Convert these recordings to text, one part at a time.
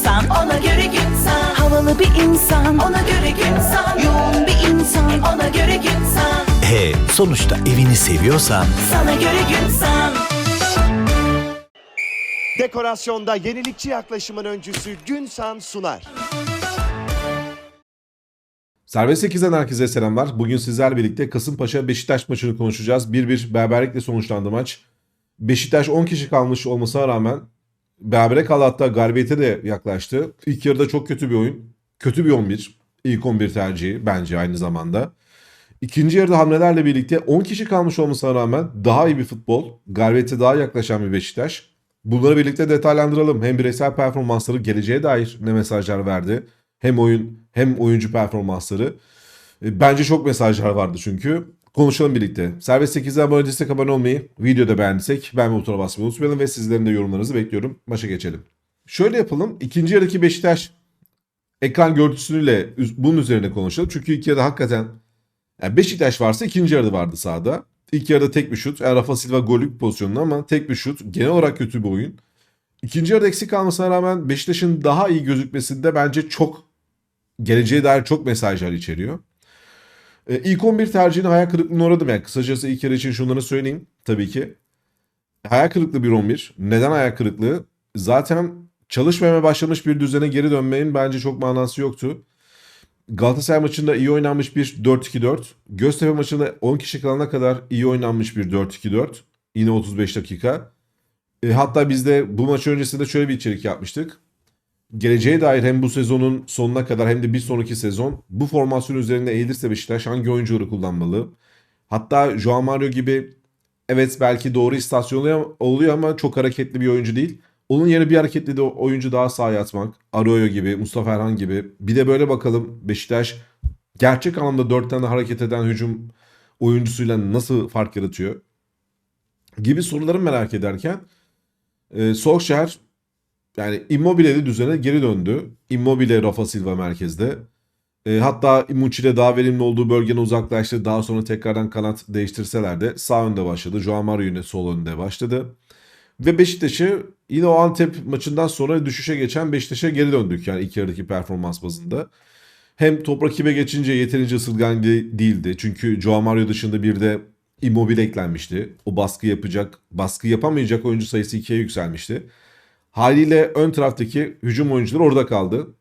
insan Ona göre Günsan Havalı bir insan Ona göre Günsan Yoğun bir insan Ona göre Günsan E sonuçta evini seviyorsan Sana göre Günsan Dekorasyonda yenilikçi yaklaşımın öncüsü Günsan sunar. Serbest 8'den herkese selamlar. Bugün sizlerle birlikte Kasımpaşa Beşiktaş maçını konuşacağız. 1-1 beraberlikle sonuçlandı maç. Beşiktaş 10 kişi kalmış olmasına rağmen berabere kaldı hatta galibiyete de yaklaştı. İlk yarıda çok kötü bir oyun. Kötü bir 11. İlk 11 tercihi bence aynı zamanda. İkinci yarıda hamlelerle birlikte 10 kişi kalmış olmasına rağmen daha iyi bir futbol, galibiyete daha yaklaşan bir Beşiktaş. Bunları birlikte detaylandıralım. Hem bireysel performansları geleceğe dair ne mesajlar verdi. Hem oyun hem oyuncu performansları. E, Bence çok mesajlar vardı çünkü. Konuşalım birlikte. Serbest 8'den abone değilsek abone olmayı, videoda beğendiysek beğenme butonuna basmayı unutmayalım ve sizlerin de yorumlarınızı bekliyorum. Maça geçelim. Şöyle yapalım. İkinci yarıdaki Beşiktaş ekran görüntüsüyle bunun üzerine konuşalım. Çünkü ilk yarıda hakikaten yani Beşiktaş varsa ikinci yarıda vardı sahada. İlk yarıda tek bir şut. Yani Rafa Silva gollük pozisyonunda ama tek bir şut. Genel olarak kötü bir oyun. İkinci yarıda eksik kalmasına rağmen Beşiktaş'ın daha iyi gözükmesinde bence çok geleceğe dair çok mesajlar içeriyor. Ee, ilk 11 tercihine hayal kırıklığına uğradım. Yani kısacası ilk yarı için şunları söyleyeyim tabii ki. Hayal kırıklığı bir 11. Neden hayal kırıklığı? Zaten çalışmaya başlamış bir düzene geri dönmenin bence çok manası yoktu. Galatasaray maçında iyi oynanmış bir 4-2-4. Göztepe maçında 10 kişi kalana kadar iyi oynanmış bir 4-2-4. Yine 35 dakika. E, hatta biz de bu maç öncesinde şöyle bir içerik yapmıştık. Geleceğe dair hem bu sezonun sonuna kadar hem de bir sonraki sezon bu formasyon üzerinde eğilirse Beşiktaş hangi oyuncuları kullanmalı? Hatta Joao Mario gibi evet belki doğru istasyon oluyor ama çok hareketli bir oyuncu değil. Onun yerine bir hareketli de oyuncu daha sahaya atmak. Arroyo gibi, Mustafa Erhan gibi. Bir de böyle bakalım Beşiktaş gerçek anlamda 4 tane hareket eden hücum oyuncusuyla nasıl fark yaratıyor? Gibi soruları merak ederken e, Solskjaer yani Immobile'li düzene geri döndü. Immobile Rafa Silva merkezde. E, hatta Muçi'de daha verimli olduğu bölgene uzaklaştı. Daha sonra tekrardan kanat değiştirseler de sağ önde başladı. Joao Mario yine sol önde başladı. Ve Beşiktaş'ı yine o Antep maçından sonra düşüşe geçen Beşiktaş'a geri döndük yani ilk yarıdaki performans bazında. Hem top rakibe geçince yeterince ısırgan de- değildi. Çünkü Joao Mario dışında bir de Immobile eklenmişti. O baskı yapacak, baskı yapamayacak oyuncu sayısı ikiye yükselmişti. Haliyle ön taraftaki hücum oyuncuları orada kaldı.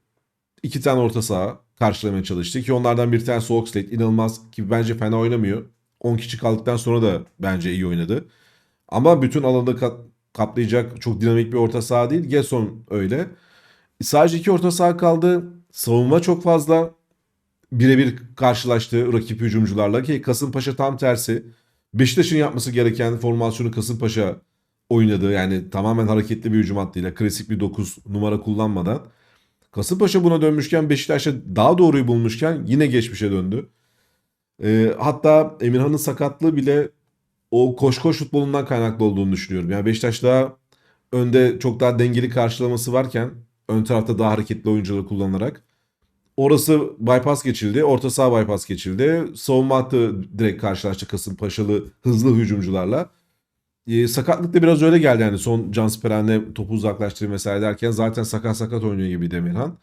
İki tane orta saha karşılamaya çalıştı ki onlardan bir tanesi Oxlade inanılmaz ki bence fena oynamıyor. 10 kişi kaldıktan sonra da bence iyi oynadı. Ama bütün alanı kat- kaplayacak çok dinamik bir orta saha değil. Gerson öyle. Sadece iki orta saha kaldı. Savunma çok fazla birebir karşılaştı rakip hücumcularla ki Kasımpaşa tam tersi. Beşiktaş'ın yapması gereken formasyonu Kasımpaşa oynadı. Yani tamamen hareketli bir hücum hattıyla klasik bir 9 numara kullanmadan. Kasımpaşa buna dönmüşken Beşiktaş'a daha doğruyu bulmuşken yine geçmişe döndü. Ee, hatta Emirhan'ın sakatlığı bile o koş koş futbolundan kaynaklı olduğunu düşünüyorum. Yani Beşiktaş daha önde çok daha dengeli karşılaması varken ön tarafta daha hareketli oyuncuları kullanarak orası bypass geçildi. Orta saha bypass geçildi. Savunma hattı direkt karşılaştı Kasımpaşalı hızlı hücumcularla. E, sakatlık da biraz öyle geldi yani son Can Speren'le topu uzaklaştırır vesaire derken zaten sakat sakat oynuyor gibi Demirhan.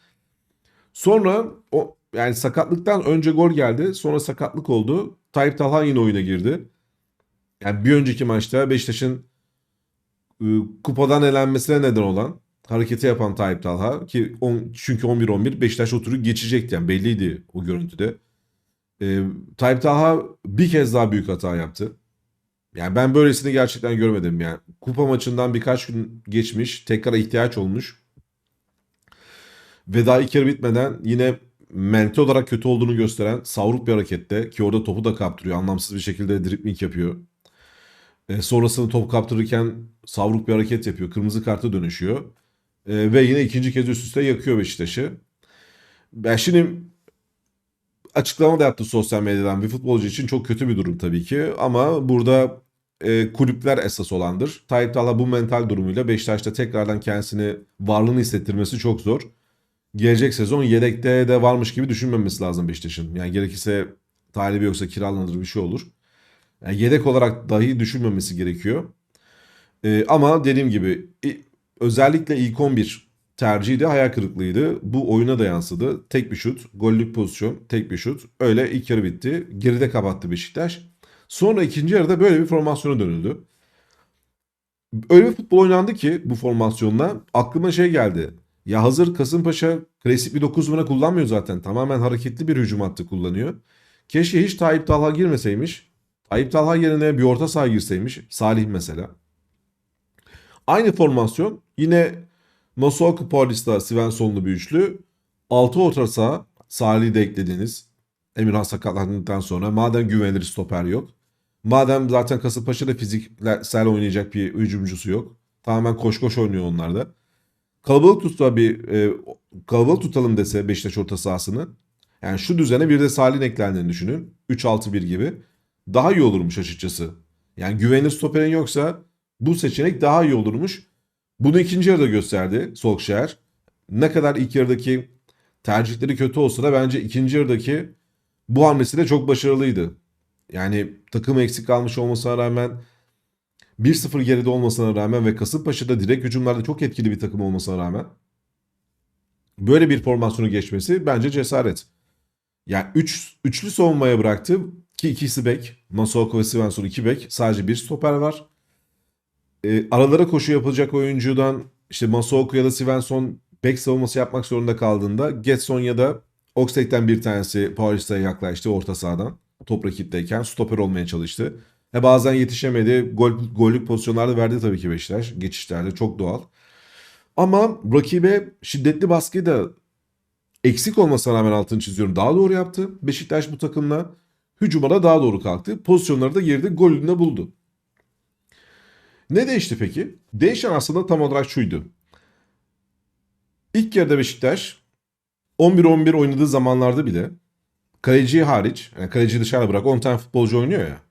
Sonra o yani sakatlıktan önce gol geldi. Sonra sakatlık oldu. Tayyip Talha yine oyuna girdi. Yani bir önceki maçta Beşiktaş'ın e, kupadan elenmesine neden olan hareketi yapan Tayyip Talha ki on, çünkü 11-11 Beşiktaş o geçecekti yani belliydi o görüntüde. E, Tayyip Talha bir kez daha büyük hata yaptı. Yani ben böylesini gerçekten görmedim yani. Kupa maçından birkaç gün geçmiş, tekrar ihtiyaç olmuş. Ve daha ilk yarı bitmeden yine mental olarak kötü olduğunu gösteren savruk bir harekette ki orada topu da kaptırıyor. Anlamsız bir şekilde dribling yapıyor. E, sonrasında top kaptırırken savruk bir hareket yapıyor. Kırmızı karta dönüşüyor. E, ve yine ikinci kez üst üste yakıyor Beşiktaş'ı. Ben şimdi açıklama da yaptı sosyal medyadan bir futbolcu için çok kötü bir durum tabii ki. Ama burada e, kulüpler esas olandır. Tayyip Talha bu mental durumuyla Beşiktaş'ta tekrardan kendisini varlığını hissettirmesi çok zor. Gelecek sezon yedekte de varmış gibi düşünmemesi lazım Beşiktaş'ın. Yani gerekirse talibi yoksa kiralanır bir şey olur. Yani yedek olarak dahi düşünmemesi gerekiyor. E, ama dediğim gibi özellikle ilk 11 tercihi de hayal kırıklığıydı. Bu oyuna da yansıdı. Tek bir şut, gollük pozisyon, tek bir şut. Öyle ilk yarı bitti. Geride kapattı Beşiktaş. Sonra ikinci yarıda böyle bir formasyona dönüldü. Öyle bir futbol oynandı ki bu formasyonla aklıma şey geldi. Ya hazır Kasımpaşa klasik bir 9 numara kullanmıyor zaten. Tamamen hareketli bir hücum hattı kullanıyor. Keşke hiç Tayyip Talha girmeseymiş. Tayyip Talha yerine bir orta saha girseymiş. Salih mesela. Aynı formasyon yine Masuaku Paulista Svensson'lu bir üçlü. 6 orta saha Salih'i de eklediniz. Emirhan sakatlandıktan sonra madem güvenilir stoper yok. Madem zaten Kasımpaşa'da fiziksel oynayacak bir hücumcusu yok. Tamamen koş koş oynuyor onlar da. Kalabalık tutsa bir e, kalabalık tutalım dese Beşiktaş orta sahasını. Yani şu düzene bir de Salih'in eklendiğini düşünün. 3-6-1 gibi. Daha iyi olurmuş açıkçası. Yani güvenilir stoperin yoksa bu seçenek daha iyi olurmuş. Bunu ikinci yarıda gösterdi Solskjaer. Ne kadar ilk yarıdaki tercihleri kötü olsa da bence ikinci yarıdaki bu hamlesi de çok başarılıydı. Yani takım eksik kalmış olmasına rağmen 1-0 geride olmasına rağmen ve Kasımpaşa'da direkt hücumlarda çok etkili bir takım olmasına rağmen böyle bir formasyonu geçmesi bence cesaret. Yani üç, üçlü savunmaya bıraktı ki ikisi bek. Masuaku ve Svensson iki bek. Sadece bir stoper var. E, aralara koşu yapılacak oyuncudan işte Masuaku ya da Svensson bek savunması yapmak zorunda kaldığında Getson ya da Oxlade'den bir tanesi Paulista'ya yaklaştı orta sahadan. Top rakipteyken stoper olmaya çalıştı. E bazen yetişemedi. Gol, gollük pozisyonlarda verdi tabii ki Beşiktaş. Geçişlerde çok doğal. Ama rakibe şiddetli baskıyı da eksik olmasına rağmen altını çiziyorum. Daha doğru yaptı. Beşiktaş bu takımla hücuma da daha doğru kalktı. Pozisyonları da girdi. Golünü de buldu. Ne değişti peki? Değişen aslında tam olarak şuydu. İlk yarıda Beşiktaş 11-11 oynadığı zamanlarda bile kaleciyi hariç, yani kaleciyi dışarıda bırak 10 tane futbolcu oynuyor ya.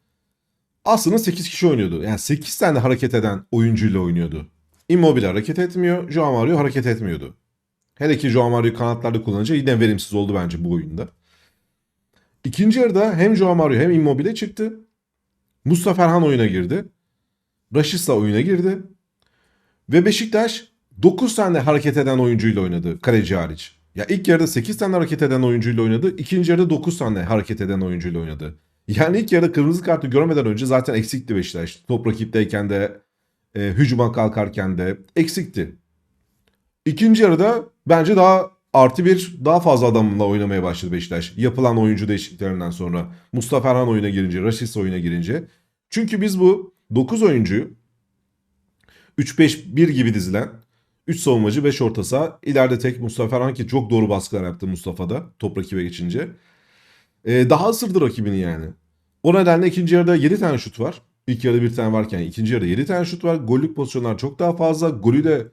Aslında 8 kişi oynuyordu. Yani 8 tane hareket eden oyuncuyla oynuyordu. Immobile hareket etmiyor, Joao Mario hareket etmiyordu. Hele ki Joao Mario kanatlarda kullanınca yine verimsiz oldu bence bu oyunda. İkinci yarıda hem Joao Mario hem Immobile çıktı. Mustafa Erhan oyuna girdi. Raşitsa oyuna girdi. Ve Beşiktaş 9 tane hareket eden oyuncuyla oynadı kaleci hariç. Ya ilk yarıda 8 tane hareket eden oyuncuyla oynadı. ikinci yarıda 9 tane hareket eden oyuncuyla oynadı. Yani ilk yarıda kırmızı kartı görmeden önce zaten eksikti Beşiktaş. Top rakipteyken de e, hücuma kalkarken de eksikti. İkinci yarıda bence daha artı bir daha fazla adamla oynamaya başladı Beşiktaş. Yapılan oyuncu değişikliklerinden sonra. Mustafa Erhan oyuna girince, Raşis oyuna girince. Çünkü biz bu 9 oyuncuyu 3-5-1 gibi dizilen 3 savunmacı 5 orta saha. İleride tek Mustafa Erhan ki çok doğru baskılar yaptı Mustafa'da top rakibe geçince. Ee, daha ısırdı rakibini yani. O nedenle ikinci yarıda 7 tane şut var. İlk yarıda bir tane varken ikinci yarıda 7 tane şut var. Gollük pozisyonlar çok daha fazla. Golü de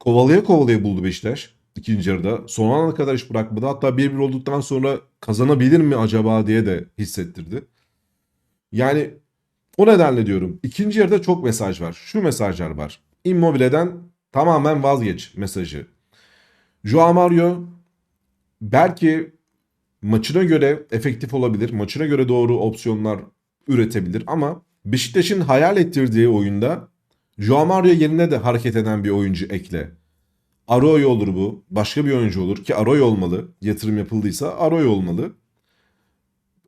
kovalaya kovalaya buldu Beşiktaş. ikinci yarıda. Son ana kadar hiç bırakmadı. Hatta 1-1 olduktan sonra kazanabilir mi acaba diye de hissettirdi. Yani o nedenle diyorum. ikinci yarıda çok mesaj var. Şu mesajlar var. Immobile'den tamamen vazgeç mesajı. Joao Mario belki maçına göre efektif olabilir. Maçına göre doğru opsiyonlar üretebilir ama Beşiktaş'ın hayal ettirdiği oyunda Joao Mario yerine de hareket eden bir oyuncu ekle. Aroy olur bu. Başka bir oyuncu olur ki Aroy olmalı. Yatırım yapıldıysa Aroy olmalı.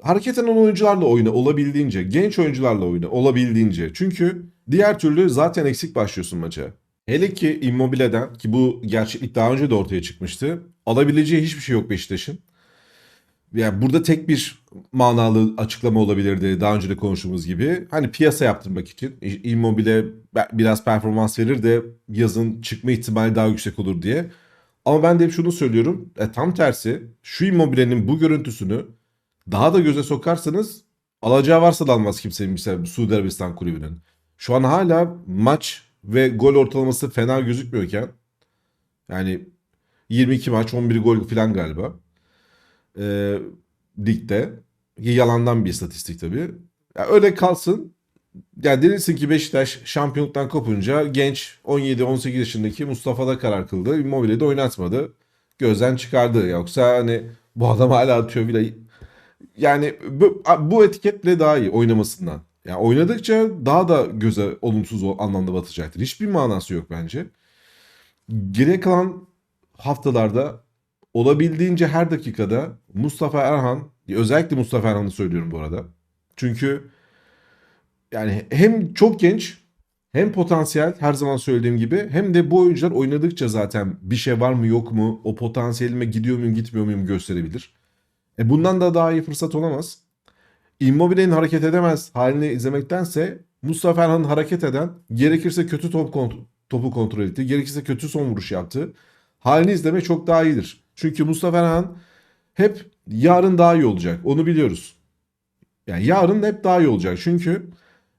Hareket eden oyuncularla oyna olabildiğince. Genç oyuncularla oyna olabildiğince. Çünkü diğer türlü zaten eksik başlıyorsun maça. Hele ki Immobile'den ki bu gerçeklik daha önce de ortaya çıkmıştı. Alabileceği hiçbir şey yok Beşiktaş'ın. Yani burada tek bir manalı açıklama olabilirdi daha önce de konuştuğumuz gibi. Hani piyasa yaptırmak için Immobile biraz performans verir de yazın çıkma ihtimali daha yüksek olur diye. Ama ben de hep şunu söylüyorum. E, tam tersi şu Immobile'nin bu görüntüsünü daha da göze sokarsanız alacağı varsa da almaz kimsenin mesela Suudi Arabistan kulübünün. Şu an hala maç ve gol ortalaması fena gözükmüyorken yani 22 maç 11 gol falan galiba e, ligde. Yalandan bir istatistik tabii. Ya öyle kalsın. Yani denilsin ki Beşiktaş şampiyonluktan kopunca genç 17-18 yaşındaki Mustafa da karar kıldı. Immobile de oynatmadı. Gözden çıkardı. Yoksa hani bu adam hala atıyor bile. Yani bu, bu etiketle daha iyi oynamasından. Yani oynadıkça daha da göze olumsuz anlamda batacaktır. Hiçbir manası yok bence. Geriye kalan haftalarda olabildiğince her dakikada Mustafa Erhan, özellikle Mustafa Erhan'ı söylüyorum bu arada. Çünkü yani hem çok genç hem potansiyel her zaman söylediğim gibi hem de bu oyuncular oynadıkça zaten bir şey var mı yok mu o potansiyelime gidiyor muyum gitmiyor muyum gösterebilir. E bundan da daha iyi fırsat olamaz. Immobile'nin hareket edemez halini izlemektense Mustafa Erhan hareket eden gerekirse kötü top kont- topu kontrol etti gerekirse kötü son vuruş yaptı halini izlemek çok daha iyidir. Çünkü Mustafa Erhan hep yarın daha iyi olacak onu biliyoruz. Yani yarın hep daha iyi olacak çünkü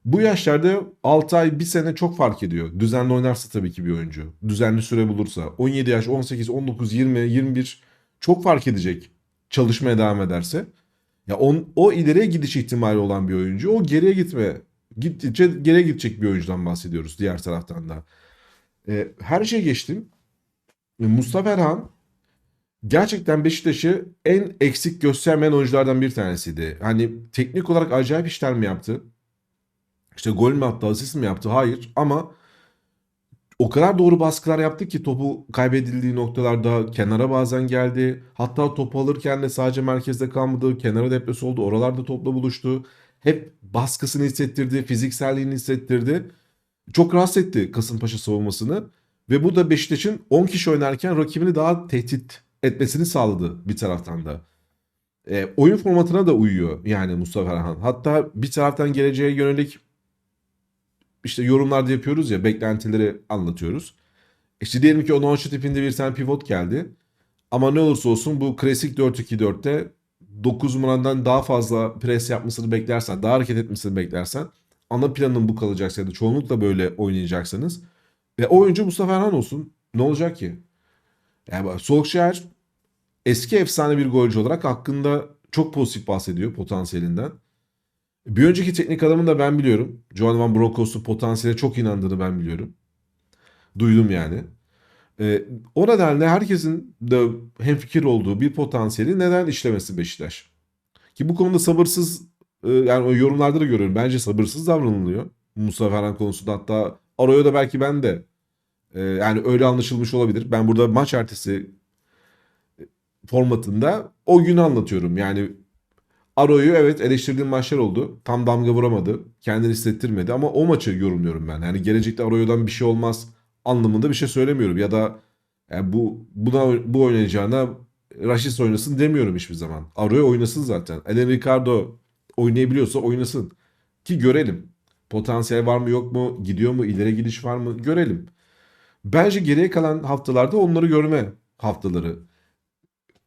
bu yaşlarda 6 ay 1 sene çok fark ediyor. Düzenli oynarsa tabii ki bir oyuncu. Düzenli süre bulursa. 17 yaş, 18, 19, 20, 21 çok fark edecek çalışmaya devam ederse. Ya on, o ileriye gidiş ihtimali olan bir oyuncu. O geriye gitme. Gittikçe geriye gidecek bir oyuncudan bahsediyoruz diğer taraftan da. Ee, her şey geçtim. Mustafa Erhan gerçekten Beşiktaş'ı en eksik göstermeyen oyunculardan bir tanesiydi. Hani teknik olarak acayip işler mi yaptı? İşte gol mü attı, asist mi yaptı? Hayır ama o kadar doğru baskılar yaptı ki topu kaybedildiği noktalarda kenara bazen geldi. Hatta topu alırken de sadece merkezde kalmadı. Kenara depresi oldu. Oralarda topla buluştu. Hep baskısını hissettirdi. Fizikselliğini hissettirdi. Çok rahatsız etti Kasımpaşa savunmasını. Ve bu da Beşiktaş'ın 10 kişi oynarken rakibini daha tehdit etmesini sağladı bir taraftan da. E, oyun formatına da uyuyor yani Mustafa Erhan. Hatta bir taraftan geleceğe yönelik işte yorumlarda yapıyoruz ya beklentileri anlatıyoruz. İşte diyelim ki Onoçu tipinde bir tane pivot geldi. Ama ne olursa olsun bu klasik 4-2-4'te 9 numarandan daha fazla pres yapmasını beklersen, daha hareket etmesini beklersen ana planın bu kalacaksa ya da çoğunlukla böyle oynayacaksanız ve o oyuncu Mustafa Erhan olsun. Ne olacak ki? Yani Solskjaer eski efsane bir golcü olarak hakkında çok pozitif bahsediyor potansiyelinden. Bir önceki teknik adamını da ben biliyorum. Johan Van Bronckhorst'un potansiyele çok inandığını ben biliyorum. Duydum yani. Ee, o nedenle herkesin de hemfikir olduğu bir potansiyeli neden işlemesi Beşiktaş? Ki bu konuda sabırsız e, yani o yorumlarda da görüyorum. Bence sabırsız davranılıyor. Mustafa Erhan konusunda hatta Arroyo da belki ben de e, yani öyle anlaşılmış olabilir. Ben burada maç ertesi formatında o günü anlatıyorum. Yani Aro'yu evet eleştirdiğim maçlar oldu. Tam damga vuramadı. Kendini hissettirmedi ama o maçı yorumluyorum ben. Yani gelecekte Aro'dan bir şey olmaz anlamında bir şey söylemiyorum. Ya da yani bu buna bu oynayacağına Raşis oynasın demiyorum hiçbir zaman. Aro'yu oynasın zaten. Eden Ricardo oynayabiliyorsa oynasın. Ki görelim. Potansiyel var mı yok mu? Gidiyor mu? İleri gidiş var mı? Görelim. Bence geriye kalan haftalarda onları görme haftaları.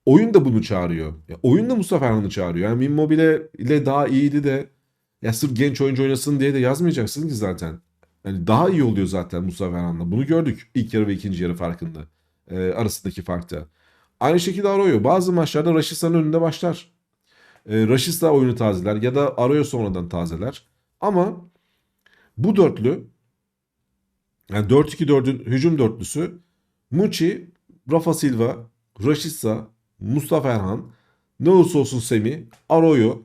Oyun da bunu çağırıyor. Ya oyun da Mustafa Erhan'ı çağırıyor. Yani Immobile ile daha iyiydi de ya sırf genç oyuncu oynasın diye de yazmayacaksın ki zaten. Yani daha iyi oluyor zaten Mustafa Erhan'la. Bunu gördük ilk yarı ve ikinci yarı farkında. e, arasındaki farkta. Aynı şekilde Arroyo. Bazı maçlarda Raşisa'nın önünde başlar. E, Raşisa oyunu tazeler ya da Arroyo sonradan tazeler. Ama bu dörtlü yani 4-2-4'ün hücum dörtlüsü Muçi, Rafa Silva, Raşitsa, Mustafa Erhan, ne olursa olsun Semih, Arroyo,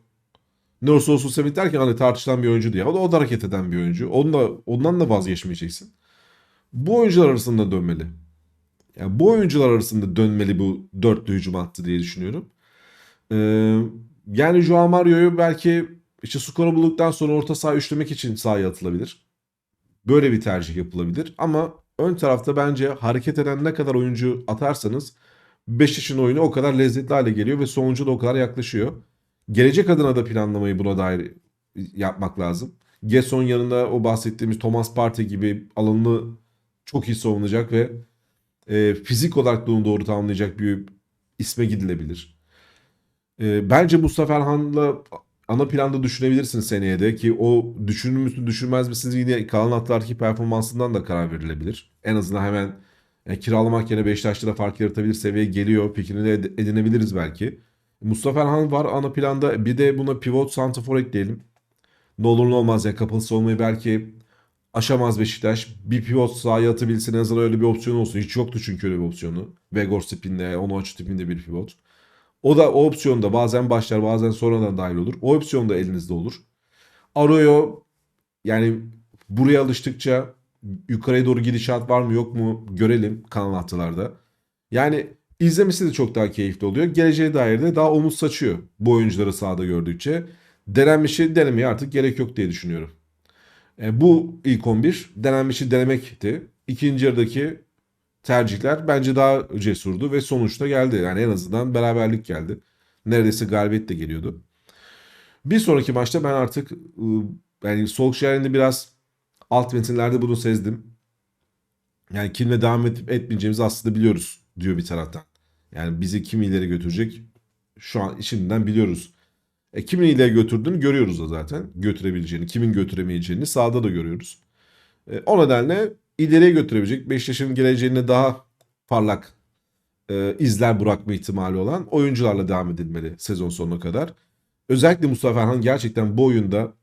ne olursa olsun Semih derken hani tartışılan bir oyuncu diye. O da, o da hareket eden bir oyuncu. Onunla, ondan da vazgeçmeyeceksin. Bu oyuncular arasında dönmeli. Yani bu oyuncular arasında dönmeli bu dörtlü hücum hattı diye düşünüyorum. Ee, yani Joao Mario'yu belki işte skoru bulduktan sonra orta saha üçlemek için sahaya atılabilir. Böyle bir tercih yapılabilir. Ama ön tarafta bence hareket eden ne kadar oyuncu atarsanız Beşiktaş'ın oyunu o kadar lezzetli hale geliyor ve sonucu da o kadar yaklaşıyor. Gelecek adına da planlamayı buna dair yapmak lazım. Gesson yanında o bahsettiğimiz Thomas Partey gibi alanını çok iyi savunacak ve e, fizik olarak da onu doğru tamamlayacak bir isme gidilebilir. E, bence Mustafa Erhan'la ana planda düşünebilirsiniz seneye de ki o düşünür müsünüz düşünmez misiniz yine kalan hatlardaki performansından da karar verilebilir. En azından hemen yani kiralamak yerine Beşiktaş'ta da fark yaratabilir seviyeye geliyor fikrini de ed- edinebiliriz belki. Mustafa Erhan var ana planda bir de buna pivot santrafor ekleyelim. Ne olur ne olmaz ya kapalı savunmayı belki aşamaz Beşiktaş. Bir pivot sahaya atabilsin en azından öyle bir opsiyon olsun. Hiç yoktu çünkü öyle bir opsiyonu. Vegors tipinde, Onoç tipinde bir pivot. O da o opsiyonda bazen başlar bazen sonradan dahil olur. O opsiyon da elinizde olur. Arroyo yani buraya alıştıkça yukarıya doğru gidişat var mı yok mu görelim kanal haftalarda. Yani izlemesi de çok daha keyifli oluyor. Geleceğe dair de daha umut saçıyor bu oyuncuları sahada gördükçe. Denenmişi denemeye artık gerek yok diye düşünüyorum. E, bu ilk 11 denenmişi denemekti. İkinci yarıdaki tercihler bence daha cesurdu ve sonuçta geldi. Yani en azından beraberlik geldi. Neredeyse galibiyet de geliyordu. Bir sonraki maçta ben artık ıı, yani Solskjaer'in de biraz alt metinlerde bunu sezdim. Yani kimle devam edip etmeyeceğimizi aslında biliyoruz diyor bir taraftan. Yani bizi kim ileri götürecek şu an şimdiden biliyoruz. E, kimin ileri götürdüğünü görüyoruz da zaten. Götürebileceğini, kimin götüremeyeceğini sahada da görüyoruz. E, o nedenle ileriye götürebilecek Beşiktaş'ın geleceğine daha parlak e, izler bırakma ihtimali olan oyuncularla devam edilmeli sezon sonuna kadar. Özellikle Mustafa Erhan gerçekten bu oyunda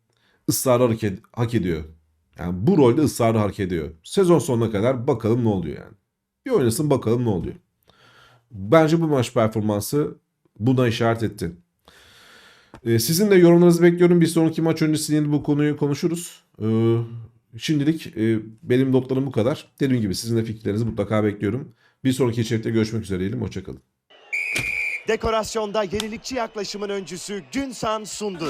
ısrarı hareket, hak ediyor. Yani bu rolde ısrarı hak ediyor. Sezon sonuna kadar bakalım ne oluyor yani. Bir oynasın bakalım ne oluyor. Bence bu maç performansı buna işaret etti. Ee, sizin de yorumlarınızı bekliyorum. Bir sonraki maç öncesi yine bu konuyu konuşuruz. Ee, şimdilik e, benim notlarım bu kadar. Dediğim gibi sizin de fikirlerinizi mutlaka bekliyorum. Bir sonraki içerikte görüşmek üzere diyelim. Hoşçakalın. Dekorasyonda yenilikçi yaklaşımın öncüsü Günsan sundu.